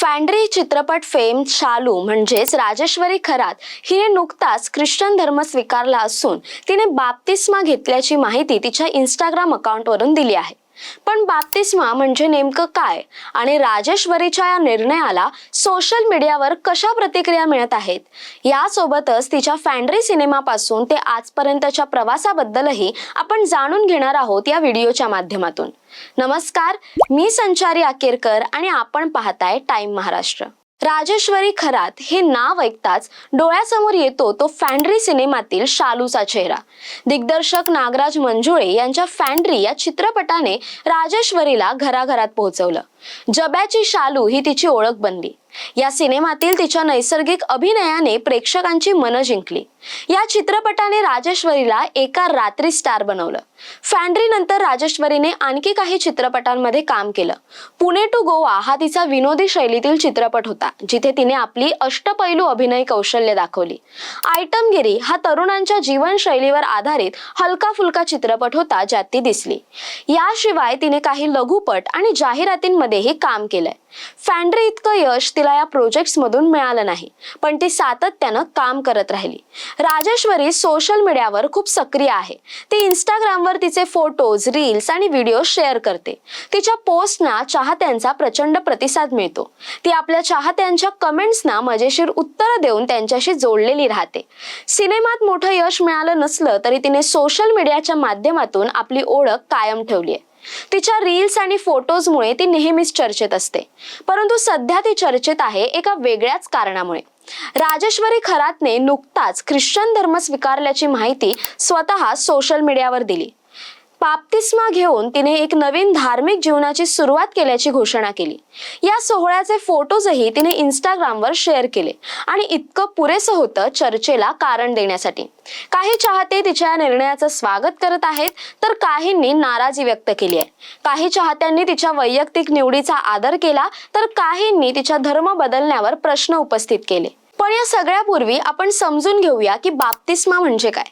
फॅन्ड्री चित्रपट फेम शालू म्हणजेच राजेश्वरी खरात हिने नुकताच ख्रिश्चन धर्म स्वीकारला असून तिने बाप्तिस्मा घेतल्याची माहिती तिच्या इंस्टाग्राम अकाउंटवरून दिली आहे. पण बाप्तिस्मा म्हणजे नेमकं काय? आणि राजेश्वरीच्या या निर्णयाला सोशल मीडियावर कशा प्रतिक्रिया मिळत आहेत? यासोबतच तिच्या फॅन्ड्री सिनेमापासून ते आजपर्यंतच्या प्रवासाबद्दलही आपण जाणून घेणार आहोत या व्हिडिओच्या माध्यमातून. नमस्कार मी संचारी अकेरकर आणि आपण पाहताय टाइम महाराष्ट्र. राजेश्वरी खरात हे नाव ऐकताच डोळ्यासमोर येतो तो फॅन्ड्री सिनेमातील शालूचा चेहरा. दिग्दर्शक नागराज मंजुळे यांच्या फॅन्ड्री या चित्रपटाने राजेश्वरीला घराघरात पोहोचवलं. जब्याची शालू ही तिची ओळख बनली. या सिनेमातील तिच्या नैसर्गिक अभिनयाने प्रेक्षकांची मनं जिंकली. या चित्रपटाने राजेश्वरीला एका रात्री स्टार बनवलं. फॅन्ड्री नंतर राजेश्वरीने आणखी काही चित्रपटांमध्ये काम केलं. पुणे टू गोवा हा तिचा विनोदी शैलीतील चित्रपट होता जिथे तिने आपली अष्टपैलू अभिनय कौशल्य दाखवली. आयटमगिरी हा तरुणांच्या जीवनशैलीवर आधारित हलका फुलका चित्रपट होता ज्यात ती दिसली. याशिवाय तिने काही लघुपट आणि जाहिरातींमध्येही काम केलंय. फॅन्ड्री इतकं यश तिला या प्रोजेक्ट्स मधून मिळालं नाही पण ती सातत्यानं काम करत राहिली. राजेश्वरी सोशल मीडियावर खूप सक्रिय आहे. ती इंस्टाग्रामवर तिचे फोटोज रील्स आणि व्हिडिओ शेअर करते. तिच्या पोस्टना चाहत्यांचा प्रचंड प्रतिसाद मिळतो. ती आपल्या चाहत्यांच्या कमेंट्सना मजेशीर उत्तरं देऊन त्यांच्याशी जोडलेली राहते. सिनेमात मोठं यश मिळालं नसलं तरी तिने सोशल मीडियाच्या माध्यमातून आपली ओळख कायम ठेवली आहे. तिच्या रील्स आणि फोटोजमुळे ती नेहमीच चर्चेत असते. परंतु सध्या ती चर्चेत आहे एका वेगळ्याच कारणामुळे. राजेश्वरी खरातने नुकताच ख्रिश्चन धर्म स्वीकारल्याची माहिती स्वतः सोशल मीडियावर दिली. बाप्तिस्मा घेऊन तिने एक नवीन धार्मिक जीवनाची सुरुवात केल्याची घोषणा केली. या सोहळ्याचे फोटोजही तिने इंस्टाग्रामवर शेअर केले आणि इतकं पुरेसं होतं चर्चेला कारण देण्यासाठी. काही चाहते तिच्या या निर्णयाचं स्वागत करत आहेत तर काहींनी नाराजी व्यक्त केली आहे. काही चाहत्यांनी तिच्या वैयक्तिक निवडीचा आदर केला तर काहींनी तिच्या धर्म बदलण्यावर प्रश्न उपस्थित केले. पण या सगळ्यापूर्वी आपण समजून घेऊया की बाप्तिस्मा म्हणजे काय.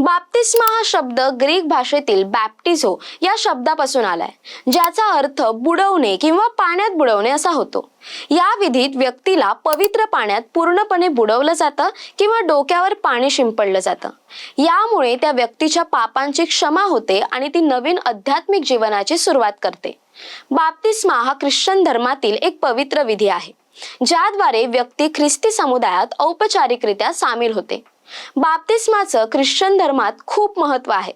बाप्तिस्मा हा शब्द ग्रीक भाषेतील बॅप्टिझो या शब्दापासून आलाय ज्याचा अर्थ बुडवणे किंवा पाण्यात बुडवणे असा होतो. या विधीत व्यक्तीला पवित्र पाण्यात पूर्णपणे बुडवलं जातं किंवा डोक्यावर पाणी शिंपडलं जातं. यामुळे त्या व्यक्तीच्या पापांची क्षमा होते आणि ती नवीन आध्यात्मिक जीवनाची सुरुवात करते. बाप्तिस्मा हा ख्रिश्चन धर्मातील एक पवित्र विधी आहे. ज्याद्वारे व्यक्ती ख्रिस्ती समुदायात औपचारिकरित्या सामील होते. बाप्तिस्माचं ख्रिश्चन धर्मात खूप महत्त्व आहे.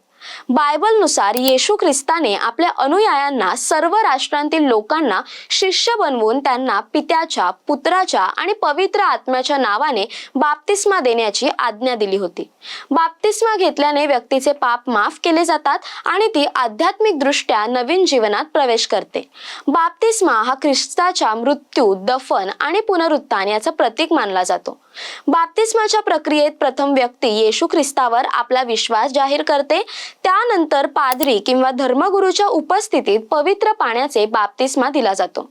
बायबलनुसार येशू ख्रिस्ताने आपल्या अनुयायांना सर्व राष्ट्रांतील लोकांना शिष्य बनवून त्यांना पित्याच्या पुत्राच्या आणि पवित्र आत्म्याच्या नावाने बाप्तिस्मा देण्याची आज्ञा दिली होती. बाप्तिस्मा घेतल्याने व्यक्तीचे पाप माफ केले जातात आणि ती आध्यात्मिक दृष्ट्या नवीन जीवनात प्रवेश करते. बाप्तिस्मा हा ख्रिस्ताच्या मृत्यू दफन आणि पुनरुत्थान याचं प्रतीक मानला जातो. बाप्तिस्माच्या प्रक्रियेत प्रथम व्यक्ती येशू ख्रिस्तावर आपला विश्वास जाहीर करते. त्यानंतर पादरी किंवा धर्मगुरूच्या उपस्थितीत पवित्र पाण्याचे बाप्तिस्मा दिला जातो.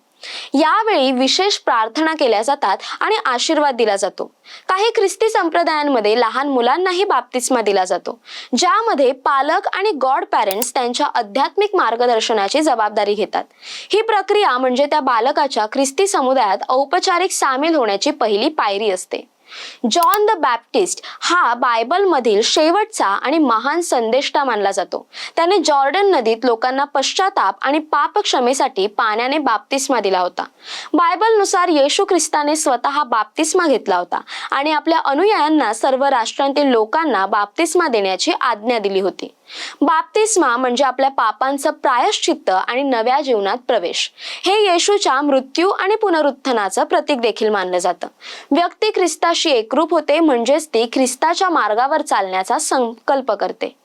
यावेळी विशेष प्रार्थना केल्या जातात आणि आशीर्वाद दिला जातो. काही ख्रिस्ती संप्रदायांमध्ये लहान मुलांनाही बाप्तिस्मा दिला जातो ज्यामध्ये पालक आणि गॉड पॅरेंट्स त्यांच्या आध्यात्मिक मार्गदर्शनाची जबाबदारी घेतात. ही प्रक्रिया म्हणजे त्या बालकाच्या ख्रिस्ती समुदायात औपचारिक सामील होण्याची पहिली पायरी असते. जॉन द बॅप्टिस्ट हा बायबलमधील शेवटचा आणि महान संदेष्टा मानला जातो. त्याने जॉर्डन नदीत लोकांना पश्चाताप आणि पापक्षमेसाठी पाण्याने बाप्तिस्मा दिला होता. बायबलनुसार येशू ख्रिस्ताने स्वतः बाप्तिस्मा घेतला होता आणि आपल्या अनुयायांना सर्व राष्ट्रांतील लोकांना बाप्तिस्मा देण्याची आज्ञा दिली होती. बाप्तिस्मा म्हणजे आपल्या पापांचं प्रायश्चित्त आणि नव्या जीवनात प्रवेश. हे येशूच्या मृत्यू आणि पुनरुत्थानाचं प्रतीक देखील मानलं जातं. व्यक्ती ख्रिस्ताशी एकरूप होते म्हणजेच ती ख्रिस्ताच्या मार्गावर चालण्याचा संकल्प करते.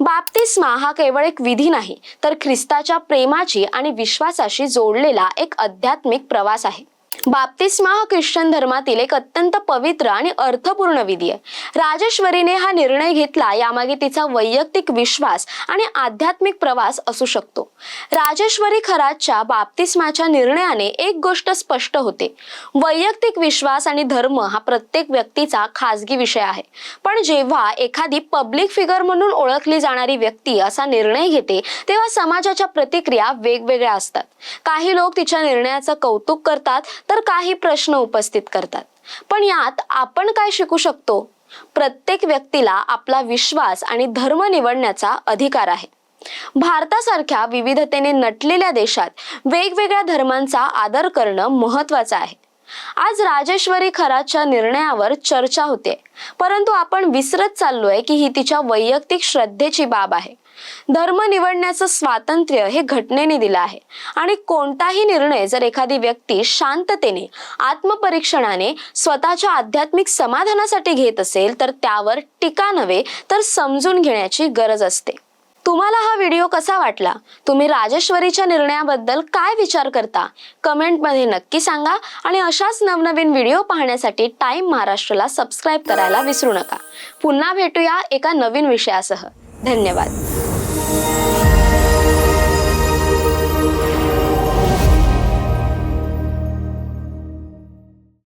बाप्तिस्मा हा केवळ एक विधी नाही तर ख्रिस्ताच्या प्रेमाची आणि विश्वासाशी जोडलेला एक आध्यात्मिक प्रवास आहे. बाप्तिस्मा हा ख्रिश्चन धर्मातील एक अत्यंत पवित्र आणि अर्थपूर्ण विधी आहे. राजेश्वरीने हा निर्णय घेतला यामागे तिचा वैयक्तिक विश्वास आणि आध्यात्मिक प्रवास असू शकतो. राजेश्वरी खरातच्या बाप्तिस्माच्या निर्णयाने एक गोष्ट स्पष्ट होते. वैयक्तिक विश्वास आणि धर्म हा प्रत्येक व्यक्तीचा खासगी विषय आहे. पण जेव्हा एखादी पब्लिक फिगर म्हणून ओळखली जाणारी व्यक्ती असा निर्णय घेते तेव्हा समाजाच्या प्रतिक्रिया वेगवेगळ्या असतात. काही लोक तिच्या निर्णयाचं कौतुक करतात तर काही प्रश्न उपस्थित करतात. पण यात आपण काय शिकू शकतो? प्रत्येक व्यक्तीला आपला विश्वास आणि धर्म निवडण्याचा अधिकार आहे. भारतासारख्या विविधतेने नटलेल्या देशात वेगवेगळ्या धर्मांचा आदर करणं महत्वाचं आहे. आज राजेश्वरी खराच्या निर्णयावर चर्चा होते. परंतु आपण विसरत चाललोय की ही तिच्या वैयक्तिक श्रद्धेची बाब आहे. धर्म निवडण्याचं स्वातंत्र्य हे घटनेने दिलं आहे. आणि कोणताही निर्णय जर एखादी व्यक्ती शांततेने आत्मपरीक्षणाने स्वतःच्या आध्यात्मिक समाधानासाठी घेत असेल तर त्यावर टीका नव्हे तर समजून घेण्याची गरज असते. तुम्हाला हा व्हिडिओ कसा वाटला? तुम्ही राजेश्वरीच्या निर्णयाबद्दल काय विचार करता? कमेंटमध्ये नक्की सांगा आणि अशाच नवनवीन व्हिडिओ पाहण्यासाठी टाईम महाराष्ट्राला सबस्क्राईब करायला विसरू नका. पुन्हा भेटूया एका नवीन विषयासह. धन्यवाद.